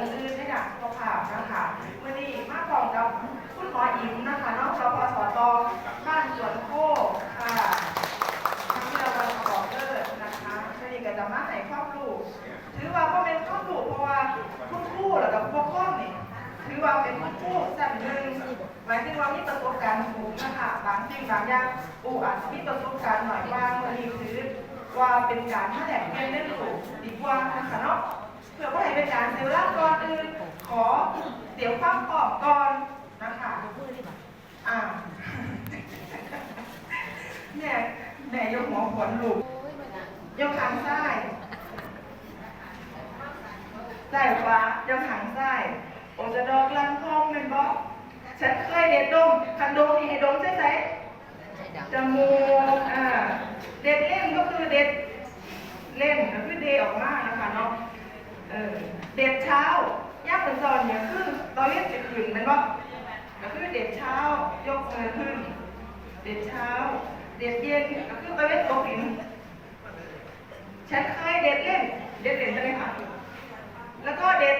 อื่นๆในด้านสุขภาพนะคะวันนี้มาพร้อมกับคุณหมออิ๋มนะคะน้องสพสตบ้านสวนโคกค่ะที่เรากำลังบอกเลิกนะคะวันนี้ก็จะมาให้ความรู้ถือว่าก็เป็นความรู้เพราะว่าคุณครูแล้วก็ผู้ปกครองนี่ถือว่าเป็นคุณครูสั่นหนึ่งหมายถึงว่ามีประสบการณ์สูงนะคะบางสิ่งบางอย่างอูอาจจะมีประสบการณ์หน่อยว่างวันนี้ถือว่าเป็นการแถลงเรียนเรื่องสูงดีกว่านะคะเนาะ เพื่อว่าให้เป็นการเซลล์ก่อนอื่นขอเดี๋ยวความตอบก่อนนะคะอ่าแม่แม่ยกหัวขวนลูกยกหางซ้ายซ้ายขวายกหางซ้ายโอจะดอกลังทองเป็นบอกฉันเคยเด็ดดมคันดมนี่ให้ดมใช่ไหมจมูกอ่าเด็ดเล่นก็คือเด็ดเล่นก็คือเดออกมานะคะเนาะ ออเด็ดเช้าย่างเป็นซอนเนี่ยคือตอนเล่นจะขึ้นแมันว่าก็คือเด็ดเช้ายกมือขึ้น เด็ดเช้า เด็ดเย็นก็คือตอนเล่นตกหินฉันเคยเด็ดเล่น เด็ดเล่นใช่ไหมคะแล้วก็เด็ด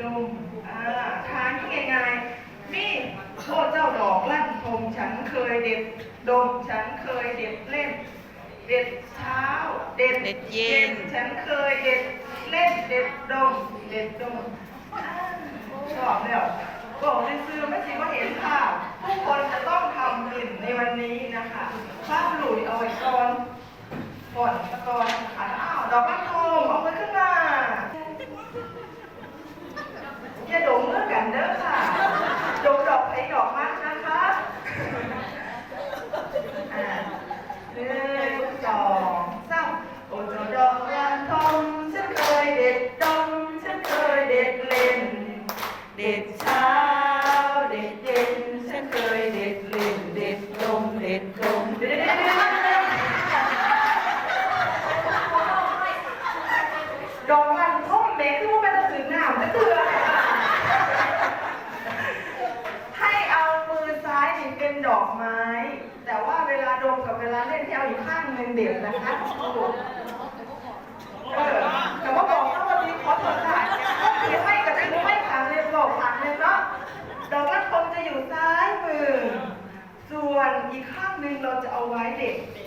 ดมอ่าทานที่ง่ายๆมีโอ้เจ้าดอกลั่นทมฉันเคยเด็ดดมฉันเคยเด็ดเล่น เด็ดเช้า เด็ดเด็ดเย็น ฉันเคยเด็ดเล่นเด็ดดม เด็ดดมอ่าชอบแล้วบอกในซื้อไม่สิว่าเห็นภาพผู้คนจะต้องทำบินในวันนี้นะคะภาพหลุยเอาไว้ก่อนก่อนตะกอนขันอ้าวดอกรักทองเอาไว้ขึ้นมาอย่าดมเมื่อกันเด้อค่ะดมดอกไผ่ดอกมันนะคะอ่า หนึ่งสองสามโอ้เจ้าดอกลานทองฉันเคยเด็ดดมฉันเคยเด็ดเล่น เด็ดเช้า เด็ดเย็นฉันเคยเด็ดเล่นเด็ดดมเด็ดดมเด็ดดอกลานท่องเด็กคือว่าเป็นตะสือหนามจะเตือให้เอามือซ้ายนี่เป็นดอกไม้ แต่ว่าเวลาดมกับเวลาเล่นที่เอาอีกข้างหนึ่งเด็ดนะคะ อีกข้างหนึ่งเราจะเอาไว้เด็ก